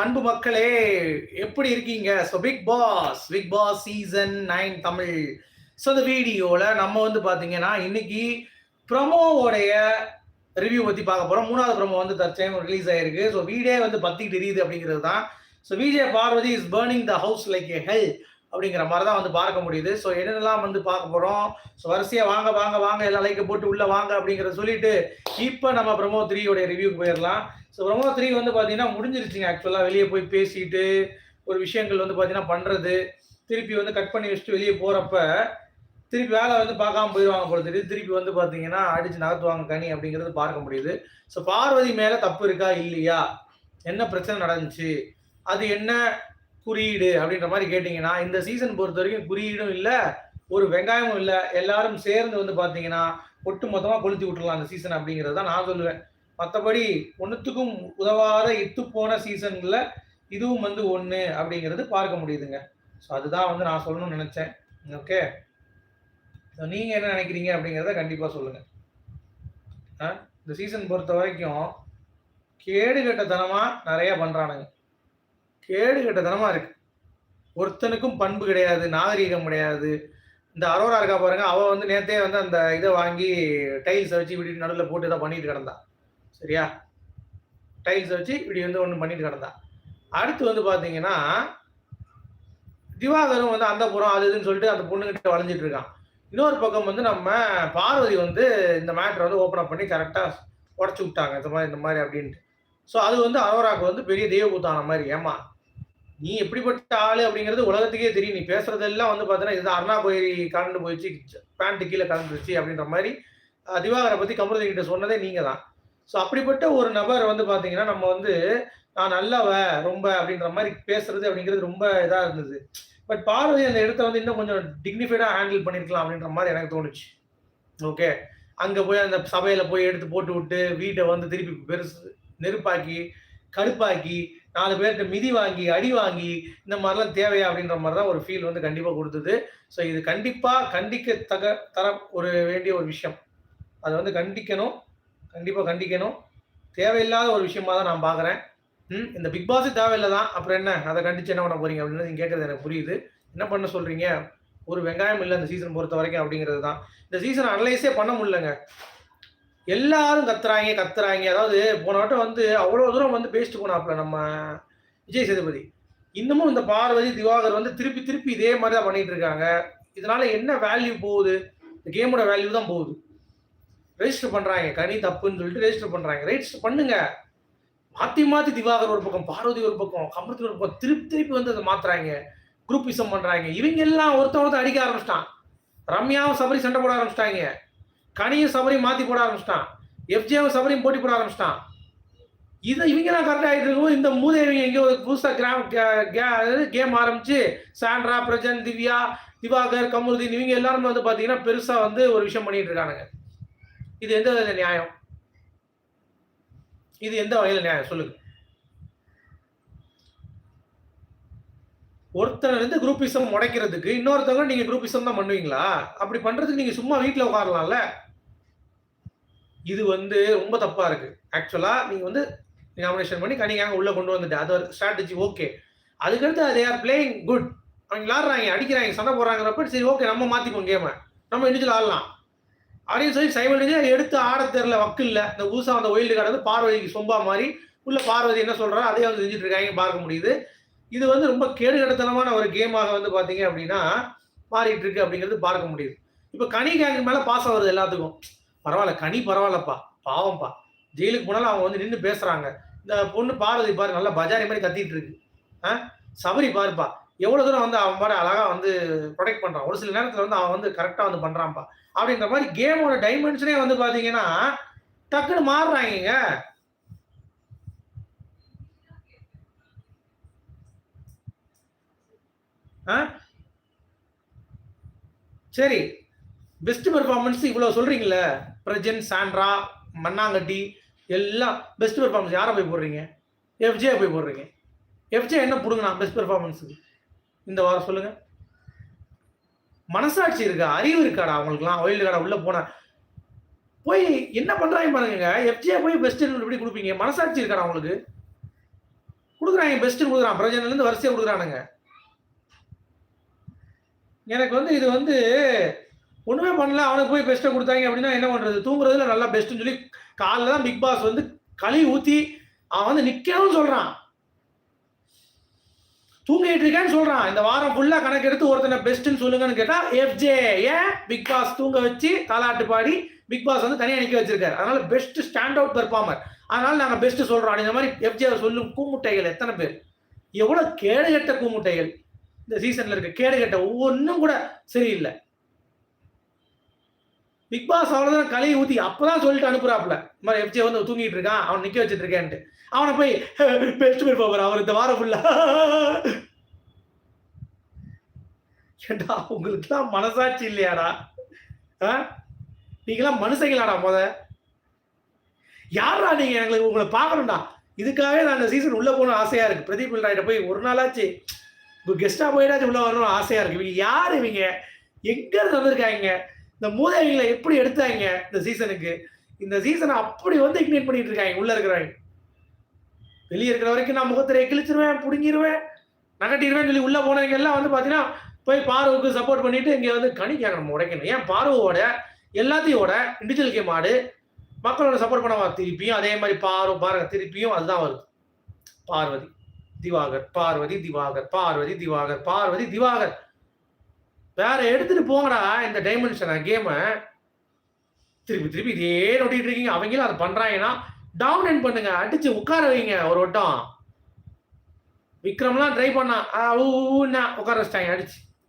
அன்பு மக்களே எப்படி இருக்கீங்க? So Bigg Boss Bigg Boss season nine Tamil. So இந்த வீடியோவில் நம்ம வந்து பார்த்தீங்கன்னா இன்னைக்கு ப்ரொமோவோடைய ரிவ்யூ பற்றி பார்க்க போகிறோம் மூணாவது ப்ரொமோ வந்து தற்சயம் ரிலீஸ் ஆயிருக்கு. ஸோ வீடே வந்து பத்திக்கிட்டு எரியுது அப்படிங்கிறது தான். So Vijay Parvathi is burning the house like a hell அப்படிங்கிற மாதிரி தான் வந்து பார்க்க முடியுது. ஸோ என்னென்னலாம் வந்து பார்க்க போகிறோம் ஸோ வரிசையாக வாங்க வாங்க வாங்க எல்லாம் லைக்கை போட்டு உள்ளே வாங்க அப்படிங்கிறத சொல்லிட்டு இப்போ நம்ம பிரமோ த்ரீயோடைய ரிவ்யூக்கு போயிடலாம். ஸோ பிரமோ த்ரீ வந்து பார்த்தீங்கன்னா முடிஞ்சிருச்சுங்க. ஆக்சுவலாக வெளியே போய் பேசிட்டு ஒரு விஷயங்கள் வந்து பார்த்தீங்கன்னா பண்ணுறது திருப்பி வந்து கட் பண்ணி வச்சுட்டு வெளியே போகிறப்ப திருப்பி வேலை வந்து பார்க்காம போயிடுவாங்க போல தெரியுது. திருப்பி வந்து பார்த்தீங்கன்னா அடிச்சு நகர்த்துவாங்க கனி அப்படிங்கிறது பார்க்க முடியுது. ஸோ பார்வதி மேலே தப்பு இருக்கா? இல்லையா? என்ன பிரச்சனை நடந்துச்சு? அது என்ன? குறியீடு அப்படின்ற மாதிரி கேட்டிங்கன்னா இந்த சீசன் பொறுத்த வரைக்கும் குறியீடும் இல்லை ஒரு வெங்காயமும் இல்லை எல்லாரும் சேர்ந்து வந்து பார்த்தீங்கன்னா ஒட்டு மொத்தமாக கொளுத்தி விட்டுறலாம் அந்த சீசன் அப்படிங்கிறது தான் நான் சொல்லுவேன். மற்றபடி ஒன்றுத்துக்கும் உதவாத இத்து போன சீசன்ல இதுவும் வந்து ஒன்று அப்படிங்கிறது பார்க்க முடியுதுங்க. ஸோ அதுதான் வந்து நான் சொல்லணும்னு நினச்சேன். ஓகே ஸோ நீங்கள் என்ன நினைக்கிறீங்க அப்படிங்கிறத கண்டிப்பாக சொல்லுங்கள் ஆ? இந்த சீசன் பொறுத்த வரைக்கும் கேடு கெட்டத்தனமாக நிறைய பண்ணுறானுங்க கேடு கெட்டத்தனமாக இருக்கு. ஒருத்தனுக்கும் பண்பு கிடையாது நாகரீகம் கிடையாது. இந்த அரோரா இருக்கா பாருங்க அவ வந்து நேத்தே வந்து அந்த இதை வாங்கி டைல்ஸை வச்சு இப்படி நடுவில் போட்டு இதை பண்ணிட்டு கிடந்தா. சரியா? டைல்ஸை வச்சு இப்படி வந்து ஒன்று பண்ணிட்டு கிடந்தா. அடுத்து வந்து பார்த்தீங்கன்னா திவாகரும் வந்து அந்த புறம் அது இதுன்னு சொல்லிட்டு அந்த பொண்ணுகிட்ட வளைஞ்சிட்டு இருக்கான். இன்னொரு பக்கம் வந்து நம்ம பார்வதி வந்து இந்த மேட்ரை வந்து ஓப்பன் அப் பண்ணி கரெக்டாக உடச்சி விட்டாங்க. இந்த மாதிரி இந்த மாதிரி அப்படின்ட்டு. ஸோ அது வந்து அரோராக்கு வந்து பெரிய தெய்வபூத்தான மாதிரி. ஏமா நீ எப்படிப்பட்ட ஆளு அப்படிங்கிறது உலகத்துக்கே தெரியும். நீ பேசுறதெல்லாம் வந்து பார்த்தீங்கன்னா இது அருணா கோயில் கலந்து போயிடுச்சு பேண்ட் கீழே கலந்துருச்சு அப்படின்ற மாதிரி திவாகரை பற்றி கமருதி கிட்ட சொன்னதே நீங்கள் தான் ஸோ அப்படிப்பட்ட ஒரு நபர் வந்து பார்த்தீங்கன்னா நம்ம வந்து நான் நல்லவ ரொம்ப அப்படின்ற மாதிரி பேசுறது அப்படிங்கிறது ரொம்ப இதாக இருந்தது. பட் பார்வதி அந்த இடத்த வந்து இன்னும் கொஞ்சம் டிக்னிஃபைடாக ஹேண்டில் பண்ணியிருக்கலாம் அப்படின்ற மாதிரி எனக்கு தோணுச்சு. ஓகே அங்கே போய் அந்த சபையில் போய் எடுத்து போட்டு விட்டு வீட்டை வந்து திருப்பி பெருசு நெருப்பாக்கி கடுப்பாக்கி நாலு பேர்கிட்ட மிதி வாங்கி அடி வாங்கி இந்த மாதிரிலாம் தேவையா அப்படின்ற மாதிரி தான் ஒரு ஃபீல் வந்து கண்டிப்பாக கொடுத்தது. ஸோ இது கண்டிப்பாக கண்டிக்க தக தர ஒரு வேண்டிய ஒரு விஷயம். அதை வந்து கண்டிக்கணும். கண்டிப்பாக கண்டிக்கணும். தேவையில்லாத ஒரு விஷயமா தான் நான் பார்க்குறேன் ம் இந்த பிக் பாஸ் தேவையில்லை தான் அப்புறம் என்ன? அதை கண்டிச்சு என்ன பண்ண போறீங்க அப்படின்னு நீங்கள் கேட்குறது எனக்கு புரியுது. என்ன பண்ண சொல்கிறீங்க ஒரு வெங்காயம் இல்லை இந்த சீசன் பொறுத்த வரைக்கும் அப்படிங்கிறது தான். இந்த சீசன் அனலைஸே பண்ண முடியலங்க. எல்லாரும் கத்துறாங்க கத்துறாங்க. அதாவது போன வட்டம் வந்து அவ்வளோ தூரம் வந்து பேசிட்டு போனாப்புல நம்ம விஜய் சேதுபதி. இன்னமும் இந்த பார்வதி திவாகர் வந்து திருப்பி திருப்பி இதே மாதிரி தான் பண்ணிட்டு இருக்காங்க. இதனால என்ன வேல்யூ போகுது? இந்த கேமோட வேல்யூ தான் போகுது. ரெஜிஸ்டர் பண்றாங்க. கனி தப்புன்னு சொல்லிட்டு ரெஜிஸ்டர் பண்றாங்க. ரெஜிஸ்டர் பண்ணுங்க. மாத்தி மாத்தி திவாகர் ஒரு பக்கம் பார்வதி ஒரு பக்கம் கமர்த்தி ஒரு பக்கம் திருப்பி திருப்பி வந்து அதை மாத்துறாங்க. குரூப்பிசம் பண்றாங்க. இவங்க எல்லாம் ஒருத்தன் அடிக்க ஆரம்பிச்சிட்டான். ரம்யாவும் சபரி சண்டை போட ஆரம்பிச்சிட்டாங்க. கனியும் சபரியும் மாற்றி போட ஆரம்பிச்சிட்டான். எஃப்ஜேவும் சபரியும் போட்டி போட ஆரம்பிச்சிட்டான். இதை இவங்க தான் கரெக்டாக ஆகிட்டு இருக்கும் இந்த மூதேவிங்க எங்கேயோ ஒரு புதுசாக கிராம் கேம் ஆரம்பிச்சு சாண்ட்ரா பிரஜன் திவ்யா திவாகர் கமருதீன் இவங்க எல்லாருமே வந்து பார்த்தீங்கன்னா பெருசாக வந்து ஒரு விஷயம் பண்ணிட்டு இருக்கானுங்க. இது எந்த வகையில் நியாயம்? இது எந்த வகையில் நியாயம்? சொல்லுங்கள் ஒருத்தர் இருந்து குரூப்பிசம் முடைக்கிறதுக்கு இன்னொருத்தவங்க நீங்க குரூப்பிசம் தான் பண்ணுவீங்களா? அப்படி பண்றதுக்கு நீங்க சும்மா வீட்டில் உட்காரலாம்ல? இது வந்து ரொம்ப தப்பா இருக்கு. ஆக்சுவலா நீங்க வந்து நாமினேஷன் பண்ணி கனிக்காக உள்ள கொண்டு வந்துட்டு அது ஒரு ஸ்ட்ராட்டஜி ஓகே அதுக்கடுத்து அது ஆர் பிளேயிங் குட் அவங்க விளாடுறாங்க அடிக்கிறாங்க சண்டை போடுறாங்கிறப்ப சரி ஓகே நம்ம மாத்திப்போம் கேமை நம்ம இண்டிவிஜுவல் ஆடலாம். அப்படின்னு சொல்லி சைமல்டேனியா எடுத்து ஆட தெரியல வக்கு இல்லை. இந்த புதுசாக அந்த ஒயில்டு கார்டு வந்து பார்வதிக்கு சொம்பா மாதிரி உள்ள பார்வதி என்ன சொல்றா அதே வந்து செஞ்சுட்டு இருக்காங்க பார்க்க முடியுது. இது வந்து ரொம்ப கேடுகடத்தனமான ஒரு கேமாக வந்து பார்த்தீங்க அப்படின்னா மாறிட்டு இருக்கு அப்படிங்கிறது பார்க்க முடியுது. இப்போ கனி கேங்கு மேலே பாசம் வருது எல்லாத்துக்கும். பரவாயில்ல கனி பரவாயில்லப்பா. பாவம்ப்பா. ஜெயிலுக்கு போனாலும் அவங்க வந்து நின்று பேசுகிறாங்க இந்த பொண்ணு பார்வதி பாரு நல்லா பஜாரி மாதிரி கத்திட்டு இருக்கு. ஆ? சபரி பாருப்பா. எவ்வளோ தூரம் வந்து அவன் பாரு அழகாக வந்து ப்ரொடெக்ட் பண்ணுறான் ஒரு சில நேரத்தில் வந்து அவன் வந்து கரெக்டாக வந்து பண்ணுறான்ப்பா அப்படின்ற மாதிரி கேமோட டைமென்ஷனே வந்து பார்த்தீங்கன்னா டக்குன்னு மாறுறாங்க சரி. பெஸ்ட் பெர்ஃபார்மன்ஸ் இவ்வளோ சொல்றீங்களே பிரஜன் சாண்ட்ரா மண்ணாங்கட்டி எல்லாம் பெஸ்ட் பெர்ஃபார்மன்ஸ் யாரை போய் போடுறீங்க? எஃப்ஜே போய் போடுறீங்க. எஃப்ஜே என்ன பிடுங்கண்ணா பெஸ்ட் பெர்ஃபார்மன்ஸுக்கு இந்த வாரம் சொல்லுங்க. மனசாட்சி இருக்கா? அறிவு இருக்காடா அவங்களுக்குலாம் ஒயில்டு கார்டா உள்ள போன. போய் என்ன பண்றாங்க பாருங்க. எஃப்ஜே போய் பெஸ்ட் எப்படி கொடுப்பீங்க? மனசாட்சி இருக்காடா உங்களுக்கு? கொடுக்குறாங்க பெஸ்ட் கொடுக்குறான். பிரஜன்ல வரிசையாக கொடுக்குறானுங்க. எனக்கு வந்து இது வந்து ஒண்ணுமே பண்ணல. அவனுக்கு போய் பெஸ்ட்டை கொடுத்தாங்க அப்படின்னா என்ன பண்றது? தூங்குறதுல நல்லா பெஸ்ட்னு சொல்லி காலைல தான் பிக் பாஸ் வந்து களி ஊத்தி அவன் வந்து நிக்கணும்னு சொல்றான். தூங்கிட்டு இருக்கேன்னு சொல்றான். இந்த வாரம் ஃபுல்லா கணக்கு எடுத்து ஒருத்தனை பெஸ்ட்னு சொல்லுங்கன்னு கேட்டா எஃப்ஜே ஏன் பிக் பாஸ் தூங்க வச்சு தாலாட்டு பாடி பிக் பாஸ் வந்து தனியாக நிக்க வச்சிருக்காரு. அதனால பெஸ்ட் ஸ்டாண்ட் அவுட் பெர்ஃபார்மர் அதனால நாங்க பெஸ்ட் சொல்றோம். இந்த மாதிரி எஃப்ஜே சொல்லும் கூமுட்டைகள் எத்தனை பேர்? எவ்வளவு கேடுகட்ட கூமுட்டைகள்? இந்த சீசன்ல இருக்க கேடுகட்ட ஒவ்வொன்றும் கூட சரியில்லை. பிக் பாஸ் அவ்வளோதான் கலையை ஊற்றி அப்போதான் சொல்லிட்டு அனுப்புறாப்புல. இந்த மாதிரி எஃப்ஜே வந்து தூங்கிட்டு இருக்கான் அவன் நிற்க வச்சுட்டு இருக்கேன்ட்டு. அவனை போய் பெஸ்ட் பெர்ஃபார்மர் அவர் இந்த வாரம் ஃபுல்லா ஏண்டா உங்களுக்குலாம் மனசாட்சி இல்லையாடா? ஆ? நீங்களாம் மனுஷங்களாடா முத? யாரா நீங்க எங்களுக்கு உங்களை பார்க்கணும்டா. இதுக்காகவே நான் இந்த சீசன் உள்ள போகணும் ஆசையா இருக்கு. பிரதீப் பிள்ளாயிட்ட போய் ஒரு நாளாச்சு இப்போ கெஸ்டா போயிடாச்சும் உள்ள வரணும் ஆசையா இருக்கு. இவங்க யார் இவங்க? எங்க இருந்து வந்திருக்காங்க? இந்த மூதேவிகளை எப்படி எடுத்தாங்க இந்த சீசனுக்கு இந்த சீசனை அப்படி வந்து இக்னேட் பண்ணிட்டு இருக்காங்க உள்ள இருக்கிறவங்க. வெளியே இருக்கிற வரைக்கும் நான் முகத்திரையை கிழிச்சிருவேன் புடுங்கிடுவேன் நகட்டிடுவேன் சொல்லி உள்ள போனவங்க எல்லாம் வந்து பாத்தீங்கன்னா போய் பார்வுக்கு சப்போர்ட் பண்ணிட்டு இங்க வந்து கணி கேட்கணும் உடைக்கணும். ஏன்? பார்வோட எல்லாத்தையோட இண்டிவிஜுவல் கேம் ஆடு. மக்களோட சப்போர்ட் பண்ண திருப்பியும் அதே மாதிரி பாரு பாருங்க திருப்பியும் அதுதான் வருது. பார்வதி. திவாகர் பார்வதி திவாகர் பார்வதி திவாகர் பார்வதி திவாகர். வேற எடுத்துட்டு போங்கடா இந்த டைமென்ஷனை கேமை திருப்பி திருப்பி இதே நோட்டிட்டு இருக்கீங்க. அவங்களும் அதை பண்றாங்கன்னா டவுன் என் பண்ணுங்க. அடிச்சு உட்கார வைங்க ஒரு வட்டம். விக்ரம்லாம் ட்ரை பண்ணா ஊன்னா உட்கார வச்சிட்டாங்க அடிச்சு.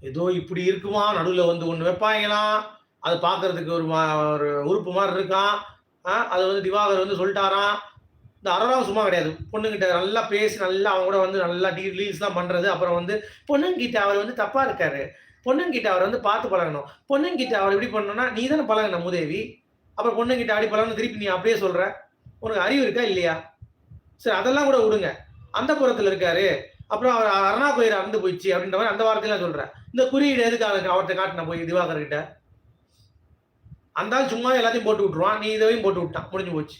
ஏதோ இப்படி இருக்குமா? நடுவில் வந்து ஒன்று வைப்பாங்களாம். அது பார்க்கறதுக்கு ஒரு மா- ஒரு உறுப்பு மாதிரி இருக்கான் அது வந்து திவாகர் வந்து சொல்லிட்டாராம் இந்த அறராவும் சும்மா கிடையாது. பொண்ணுங்கிட்ட நல்லா பேசி நல்லா அவங்க கூட வந்து நல்லா டீ ரிலீஸ் தான் பண்ணுறது அப்புறம் வந்து பொண்ணுங்கிட்ட அவர் வந்து தப்பாக இருக்காரு. பொண்ணுங்கிட்ட அவர் வந்து பார்த்து பழகணும். பொண்ணுங்கிட்ட அவர் எப்படி பண்ணணும்னா நீ தானே பழகணும் முதேவி. அப்புறம் பொண்ணுங்கிட்ட அப்படி பழகணும் திருப்பி நீ அப்படியே சொல்கிற உனக்கு அறிவு இருக்கா இல்லையா? சரி அதெல்லாம் கூட விடுங்க. அந்த புறத்தில் இருக்காரு. அப்புறம் அவர் அரணா கோயில் அறந்து போயிடுச்சு அப்படின்ற மாதிரி அந்த வார்த்தையெல்லாம் சொல்கிறேன் இந்த குறியீடு எதுக்காக அவர்கிட்ட காட்டின போய் திவாகர் கிட்ட அந்த சும்மா எல்லாத்தையும் போட்டு விட்ருவான் நீ இதையும் போட்டு விட்டான். முடிஞ்சு போச்சு.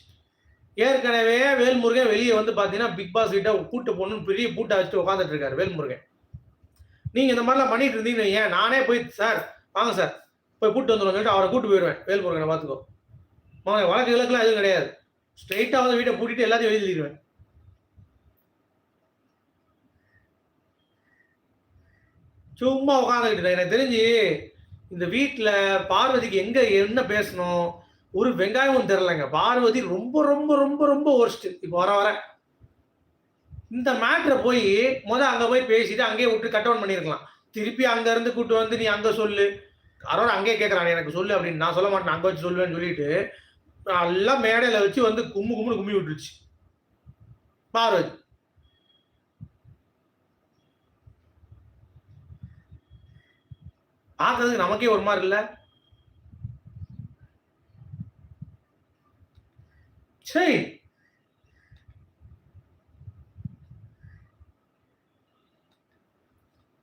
ஏற்கனவே வேல்முருகன் வெளியே வந்து பார்த்தீங்கன்னா பிக் பாஸ் கிட்ட கூட்டு போகணும்னு பெரிய பூட்டை வச்சுட்டு உட்காந்துட்டு இருக்காரு வேல்முருகன். நீங்க இந்த மாதிரிலாம் பண்ணிட்டு இருந்தீங்கன்னு ஏன் நானே போய் சார் வாங்க சார். போய் கூட்டு வந்துடும் சொல்லிட்டு அவரை கூட்டு போயிடுவேன். வேல்முருகனை பார்த்துக்கோ. மகன் வழக்கு இலக்கெல்லாம் எதுவும் கிடையாது. ஸ்ட்ரெயிட்டாக வந்து வீட்டை பூட்டிட்டு எல்லாத்தையும் எழுதிடுவேன் சும்மா உட்காந்துக்கிட்டு எனக்கு தெரிஞ்சு இந்த வீட்டில் பார்வதிக்கு எங்கே என்ன பேசணும்? ஒரு வெங்காயமும் தெரிலங்க. பார்வதி ரொம்ப ரொம்ப ரொம்ப ரொம்ப ஒர்ஸ்ட் இப்போ வர வர. இந்த மேட்ரை போய் முத அங்கே போய் பேசிட்டு அங்கேயே விட்டு கட் டவுன் பண்ணியிருக்கலாம் திருப்பி அங்கேருந்து கூப்பிட்டு கூட்டு வந்து நீ அங்கே சொல்லு. அரோட அங்கேயே கேட்குறான் எனக்கு சொல்லு அப்படின்னு. நான் சொல்ல மாட்டேன் அங்கே வச்சு சொல்லுவேன்னு சொல்லிட்டு நல்லா மேடையில் வச்சு வந்து கும்மு கும்முன்னு கும்மி விட்டுருச்சு. பார்வதி. பார்க்கறதுக்கு நமக்கே ஒரு மாதிரி இல்லை. சரி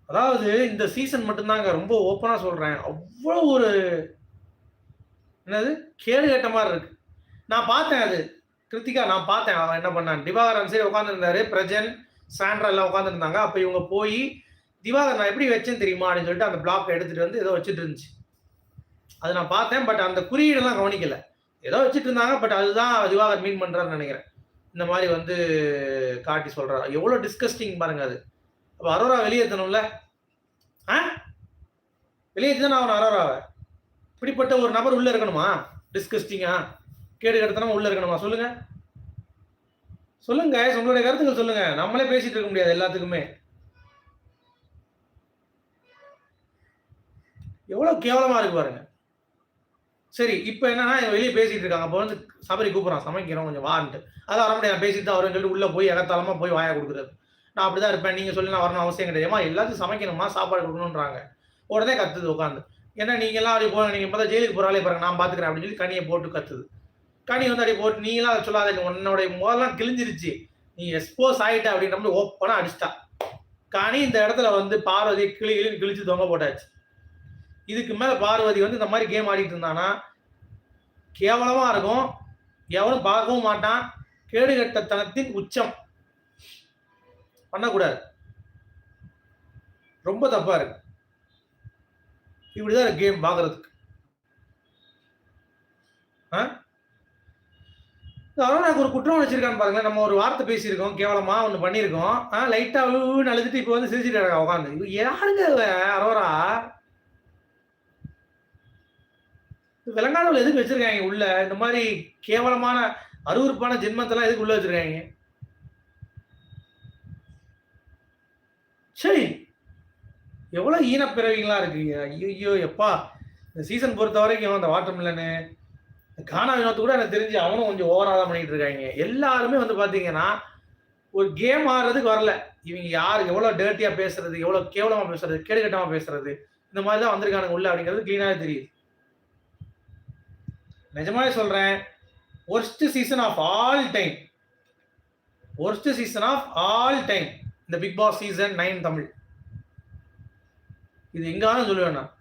அதாவது இந்த சீசன் மட்டும்தாங்க ரொம்ப ஓப்பனாக சொல்கிறேன் அவ்வளோ ஒரு என்னது? கேடு கேட்ட மாதிரி இருக்கு. நான் பார்த்தேன் அது. கிருத்திகா நான் பார்த்தேன். அவன் என்ன பண்ணான்? திவாகரன் சரி உட்காந்துருந்தாரு பிரஜன் சாண்ட்ரா எல்லாம் உட்காந்துருந்தாங்க அப்போ இவங்க போய் திவாகர் நான் எப்படி வச்சேன் தெரியுமா அப்படின்னு சொல்லிட்டு அந்த பிளாக் எடுத்துட்டு வந்து ஏதோ வச்சுட்டு இருந்துச்சு. அது நான் பார்த்தேன் பட் அந்த குறியீடெல்லாம் கவனிக்கல. ஏதோ வச்சுட்டு இருந்தாங்க பட் அதுதான் திவாகர் மீன் பண்றாருன்னு நினைக்கிறேன். இந்த மாதிரி வந்து காட்டி சொல்றாரு எவ்வளவு டிஸ்கஸ்டிங் பாருங்க அது. அப்ப அரோரா வெளியேற்றணும்ல? ஆ? வெளியேற்றிதான் அவன் அரோராவை. இப்படிப்பட்ட ஒரு நபர் உள்ள இருக்கணுமா? டிஸ்கஸ்டிங்கா கேடு கடத்தனமா உள்ள இருக்கணுமா? சொல்லுங்க. சொல்லுங்க உங்களுடைய கருத்துக்கள் சொல்லுங்க. நம்மளே பேசிட்டு இருக்க முடியாது எல்லாத்துக்குமே. எவ்வளோ கேவலமாக இருக்கு பாருங்க. சரி இப்போ என்னன்னா வெளியே பேசிட்டு இருக்காங்க. அப்போ வந்து சபரி கூப்பிட்றான் சமைக்கிறோம் கொஞ்சம் வான்ட்டு. அது வர முடியாது. பேசிட்டு தான் வரும்னு சொல்லிட்டு உள்ளே போய் இடத்தாலமாக போய் வாயா கொடுக்குறது. நான் அப்படிதான் இருப்பேன். நீங்கள் சொல்லி நான் வரணும் அவசியம் கிடையாது. எல்லாத்தையும் சமைக்கணுமா? சாப்பாடு கொடுக்கணுன்றாங்க உடனே கத்துது உட்காந்து ஏன்னா நீங்களாம் அப்படி போக நீங்கள் பார்த்தா ஜெயிலுக்கு போகிறாலே பாருங்க நான் பார்த்துக்கிறேன் அப்படின்னு சொல்லி கனியை போட்டு கத்துது. கனி வந்து அப்படி போட்டு நீங்களாம் அதை சொல்லாத உன்னோட முதல்லாம் கிழிஞ்சிருச்சு. நீ எக்ஸ்போஸ் ஆகிட்ட அப்படின்ற மாதிரி ஓப்பனாக அடிச்சிட்டா. கனி இந்த இடத்துல வந்து பார்வதி கிளி கிளி கிழிச்சு தொங்க போட்டாச்சு. இதுக்கு மேல பார்வதி வந்து இந்த மாதிரி கேம் ஆடிட்டு இருந்தானா கேவலமா இருக்கும். எவனும் பார்க்கவும் மாட்டான். கேடுகட்டத்தனத்தின் உச்சம். பண்ணக்கூடாது. ரொம்ப தப்பா இருக்கு. இப்படிதான் கேம் பார்க்கறதுக்கு. ஆ? எனக்கு அருணாக்கு ஒரு குற்றம் வச்சிருக்கான்னு பாருங்களேன். நம்ம ஒரு வார்த்தை பேசியிருக்கோம். கேவலமா ஒன்று பண்ணியிருக்கோம். ஆ அழுதுட்டு இப்போ வந்து சிரிச்சிட்டு உட்காந்து யாருங்க அரோரா? விலங்கானவில் எதுக்கு வச்சிருக்காங்க உள்ள? இந்த மாதிரி கேவலமான அருவருப்பான ஜென்மத்தெல்லாம் எதுக்கு உள்ள வச்சிருக்காங்க? சரி. எவ்வளவு ஈனப்பிறவிங்களா இருக்குங்க. ஐயோ எப்பா. இந்த சீசன் பொறுத்த வரைக்கும் அந்த வாட்டர் மில்லனு கானா வினோத்து கூட எனக்கு தெரிஞ்சு அவனும் கொஞ்சம் ஓவராக தான் பண்ணிட்டு இருக்காங்க. எல்லாருமே வந்து பார்த்தீங்கன்னா ஒரு கேம் ஆடுறதுக்கு வரல. இவங்க யார் எவ்வளோ டேர்ட்டியாக பேசுறது எவ்வளோ கேவலமாக பேசுறது கேடுகட்டமாக பேசுறது இந்த மாதிரி தான் வந்திருக்கானுங்க உள்ள அப்படிங்கிறது க்ளீனாகவே தெரியுது. நிஜமாவே சொல்றேன் worst season of all time worst season of all time இந்த Bigg Boss season nine Tamil. இது எங்காலும் சொல்லுவேன் நான்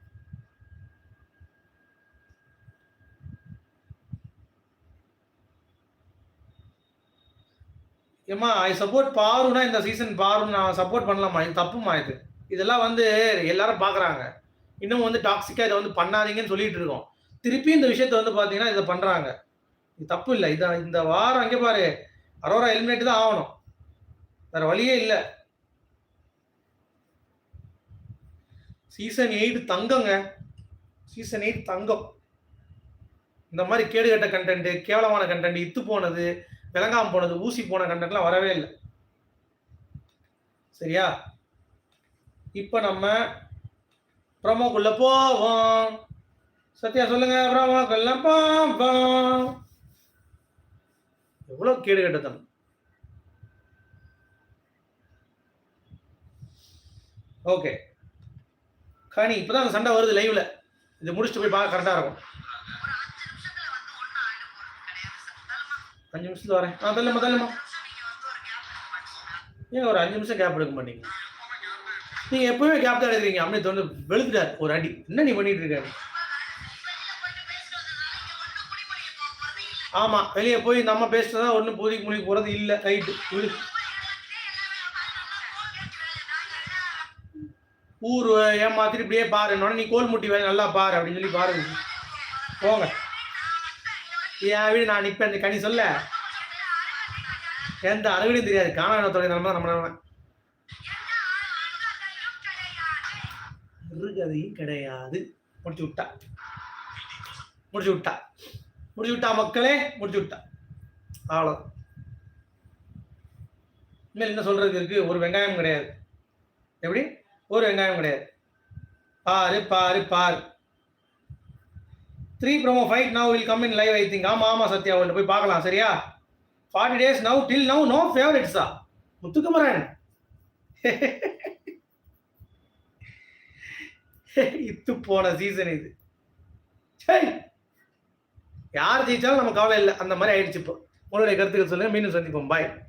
ஏமா ஐ சப்போர்ட் பாருனா இந்த சீசன் பாருன்னு நான் சப்போர்ட் பண்ணலாமா இது தப்புமா இது. இதெல்லாம் வந்து எல்லாரும் பார்க்குறாங்க. இன்னும் வந்து டாக்ஸிக்காக இதை வந்து பண்ணாதீங்கன்னு சொல்லிட்டு இருக்கோம். திருப்பி இந்த விஷயத்த வந்து பார்த்தீங்கன்னா இதை பண்ணுறாங்க இது தப்பு இல்லை. இதான் இந்த வாரம் அங்கே பாரு அரோரா எலிமினேட் தான் ஆகணும். வேற வழியே இல்லை. சீசன் எயிட் தங்கங்க. சீசன் எயிட் தங்கம். இந்த மாதிரி கேடுகட்ட கண்டென்ட் கேவலமான கண்டென்ட் இத்து போனது விளங்காம போனது ஊசி போன கண்டென்ட்லாம் வரவே இல்லை. சரியா? இப்போ நம்ம ப்ரமோக்குள்ள போவோம். சத்யா சொல்லுங்க. ப்ரோமோக்குள்ள போவோம் எவ்வளவு கேடு கட்டத்தனம்? ஓகே. கனி இப்பதான் அந்த சண்டை வருது லைவ்ல இது முடிச்சுட்டு போய் பார்க்க கரெக்டா இருக்கும். அஞ்சு நிமிஷத்துல வரேன். ஆ தள்ளுமா தள்ளுமா ஏன் ஒரு அஞ்சு நிமிஷம் கேப் எடுக்க மாட்டீங்க? நீங்க எப்பவுமே கேப் தான் எடுக்கிறீங்க. அப்படின்னு தோணு வெளுத்துட்டார். ஒரு அடி. என்ன நீ பண்ணிட்டு இருக்க? ஆமா வெளியே போய் நம்ம பேசுறதா ஒன்றும் பூதிக்கு மொழி போறது இல்லை. ரைட்டு ஊர் ஏமாத்திட்டு இப்படியே பாருன்னு நீ கோல் முட்டி வேலை நல்லா பாரு அப்படின்னு சொல்லி பாருங்க. போங்க. என் வீடு நான் நிற்பேன் இந்த கனி சொல்ல. எந்த அறுவடையும் தெரியாது. காணாமத்தோடைய நிலமை நம்ம நிலமை இருகதையும் கிடையாது. முடிச்சு விட்டா. முடிச்சு விட்டா. முடிச்சு விட்டா மக்களே? முடிச்சு விட்டா அவ்வளோ இனிமேல் என்ன சொல்றதுக்கு இருக்கு? ஒரு வெங்காயம் கிடையாது. எப்படி? ஒரு வெங்காயம் கிடையாது. பாரு பாரு பாரு. Three promo fight now will come in live I think ஆமாம் ஆமாம் சத்யா ஒன்று போய் பார்க்கலாம் சரியா? Forty days now till now no ஃபேவரட்ஸா Muthukumaran. இத்து போன சீசன் இது. சரி யார் ஜெயிச்சாலும் நம்ம கவலை இல்லை. அந்த மாதிரி ஆயிடுச்சு இப்போ. உங்களுடைய கருத்துக்கள் சொல்லுங்க. மீண்டும் சந்திப்போம். பாய்